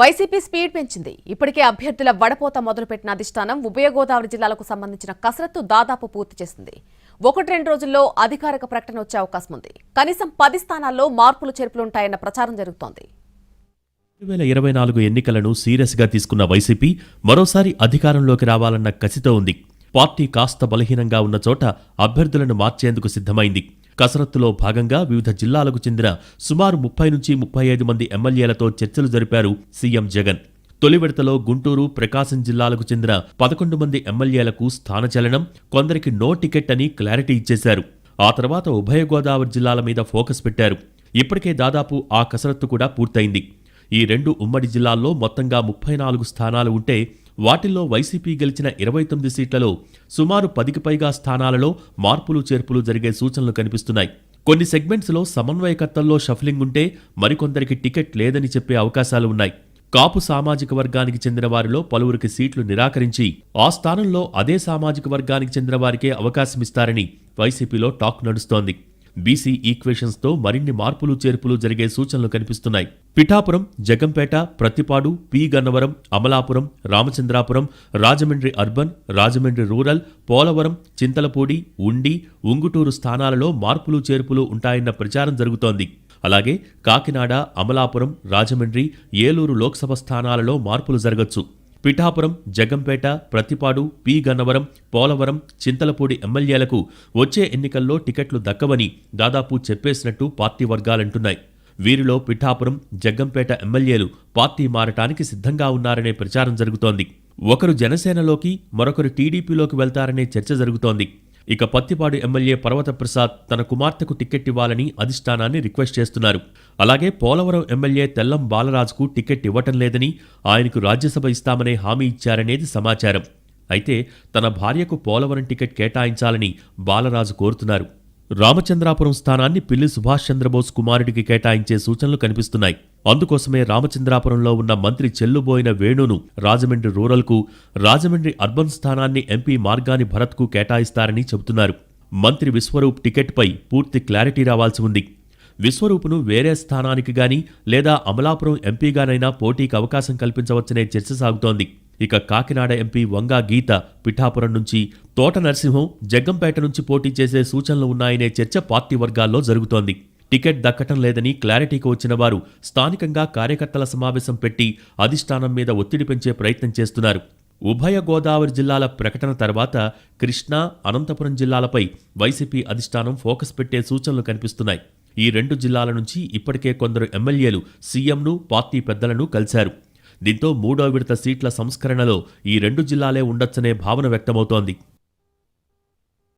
YCP speed పెంచింది. ఇప్పటికే అభ్యర్థుల వడపోత మొదలుపెట్టిన అధిష్టానం ఉభయ గోదావరి జిల్లాలకు సంబంధించిన కసరత్తు దాదాపు పూర్తి చేసింది. ఒకటి రెండు రోజుల్లో అధికారిక ప్రకటన వచ్చే అవకాశం ఉంది. కనీసం పది స్థానాల్లో మార్పులు చేర్పులుంటాయన్న ప్రచారం జరుగుతోంది. రెండు వేల ఇరవై నాలుగు ఎన్నికలను సీరియస్గా తీసుకున్న వైసీపీ మరోసారి అధికారంలోకి రావాలన్న కసితో ఉంది. పార్టీ కాస్త బలహీనంగా ఉన్న చోట అభ్యర్థులను మార్చేందుకు సిద్ధమైంది. కసరత్తులో భాగంగా వివిధ జిల్లాలకు చెందిన సుమారు ముప్పై నుంచి ముప్పై ఐదు మంది ఎమ్మెల్యేలతో చర్చలు జరిపారు సీఎం జగన్. తొలి విడతలో గుంటూరు ప్రకాశం జిల్లాలకు చెందిన పదకొండు మంది ఎమ్మెల్యేలకు స్థానచలనం కొందరికి నో టికెట్ అని క్లారిటీ ఇచ్చేశారు. ఆ తర్వాత ఉభయ గోదావరి జిల్లాల మీద ఫోకస్ పెట్టారు. ఇప్పటికే దాదాపు ఆ కసరత్తు కూడా పూర్తయింది. ఈ రెండు ఉమ్మడి జిల్లాల్లో మొత్తంగా ముప్పై నాలుగు స్థానాలు ఉంటే వాటిల్లో వైసీపీ గెలిచిన ఇరవై తొమ్మిది సీట్లలో సుమారు పదికి పైగా స్థానాలలో మార్పులు చేర్పులు జరిగే సూచనలు కనిపిస్తున్నాయి. కొన్ని సెగ్మెంట్స్లో సమన్వయకర్తల్లో షఫలింగ్ ఉంటే మరికొందరికి టికెట్ లేదని చెప్పే అవకాశాలు ఉన్నాయి. కాపు సామాజిక వర్గానికి చెందిన వారిలో పలువురికి సీట్లు నిరాకరించి ఆ స్థానంలో అదే సామాజిక వర్గానికి చెందిన వారికే అవకాశమిస్తారని వైసీపీలో టాక్ నడుస్తోంది. బీసీ ఈక్వేషన్స్తో మరిన్ని మార్పులు చేర్పులు జరిగే సూచనలు కనిపిస్తున్నాయి. Pithapuram Jaggampeta Prathipadu P. Gannavaram Amalapuram Ramachandrapuram Rajahmundry urban Rajahmundry rural Polavaram Chintalapudi Undi Unguturu స్థానాలలో మార్పులు చేర్పులు ఉంటాయన్న ప్రచారం జరుగుతోంది. అలాగే కాకినాడ అమలాపురం రాజమండ్రి ఏలూరు లోక్సభ స్థానాలలో మార్పులు జరగచ్చు. పిఠాపురం జగంపేట ప్రతిపాడు పి. గన్నవరం పోలవరం చింతలపూడి ఎమ్మెల్యేలకు వచ్చే ఎన్నికల్లో టికెట్లు దక్కవని దాదాపు చెప్పేసినట్టు పార్టీ వర్గాలంటున్నాయి. వీరిలో పిఠాపురం జగ్గంపేట ఎమ్మెల్యేలు పార్టీ మారటానికి సిద్ధంగా ఉన్నారనే ప్రచారం జరుగుతోంది. ఒకరు జనసేనలోకి మరొకరు టీడీపీలోకి వెళ్తారనే చర్చ జరుగుతోంది. ఇక పత్తిపాడు ఎమ్మెల్యే పర్వత ప్రసాద్ తన కుమార్తెకు టికెట్ ఇవ్వాలని అధిష్టానాన్ని రిక్వెస్ట్ చేస్తున్నారు. అలాగే పోలవరం ఎమ్మెల్యే తెల్లం బాలరాజుకు టికెట్ ఇవ్వటం లేదని ఆయనకు రాజ్యసభ ఇస్తామనే హామీ ఇచ్చారనేది సమాచారం. అయితే తన భార్యకు పోలవరం టికెట్ కేటాయించాలని బాలరాజు కోరుతున్నారు. రామచంద్రాపురం స్థానాన్ని పిల్లి సుభాష్ చంద్రబోస్ కుమారుడికి కేటాయించే సూచనలు కనిపిస్తున్నాయి. అందుకోసమే రామచంద్రాపురంలో ఉన్న మంత్రి చెల్లుబోయిన వేణును రాజమండ్రి రూరల్కు రాజమండ్రి అర్బన్ స్థానాన్ని ఎంపీ మార్గాని భరత్కు కేటాయిస్తారని చెబుతున్నారు. మంత్రి విశ్వరూప్ టికెట్పై పూర్తి క్లారిటీ రావాల్సి ఉంది. విశ్వరూపును వేరే స్థానానికి గాని లేదా అమలాపురం ఎంపీగానైనా పోటీకి అవకాశం కల్పించవచ్చనే చర్చ సాగుతోంది. ఇక కాకినాడ ఎంపీ వంగా గీత పిఠాపురం నుంచి తోట నరసింహం జగ్గంపేట నుంచి పోటీ చేసే సూచనలు ఉన్నాయనే చర్చ పార్టీ వర్గాల్లో జరుగుతోంది. టికెట్ దక్కటం లేదని క్లారిటీకి వచ్చిన వారు స్థానికంగా కార్యకర్తల సమావేశం పెట్టి అధిష్టానం మీద ఒత్తిడి పెంచే ప్రయత్నం చేస్తున్నారు. ఉభయ గోదావరి జిల్లాల ప్రకటన తర్వాత కృష్ణా అనంతపురం జిల్లాలపై వైసీపీ అధిష్టానం ఫోకస్ పెట్టే సూచనలు కనిపిస్తున్నాయి. ఈ రెండు జిల్లాల నుంచి ఇప్పటికే కొందరు ఎమ్మెల్యేలు సీఎంను పార్టీ పెద్దలను కలిశారు. దీంతో మూడో విడత సీట్ల సంస్కరణలో ఈ రెండు జిల్లాలే ఉండొచ్చనే భావన వ్యక్తమవుతోంది.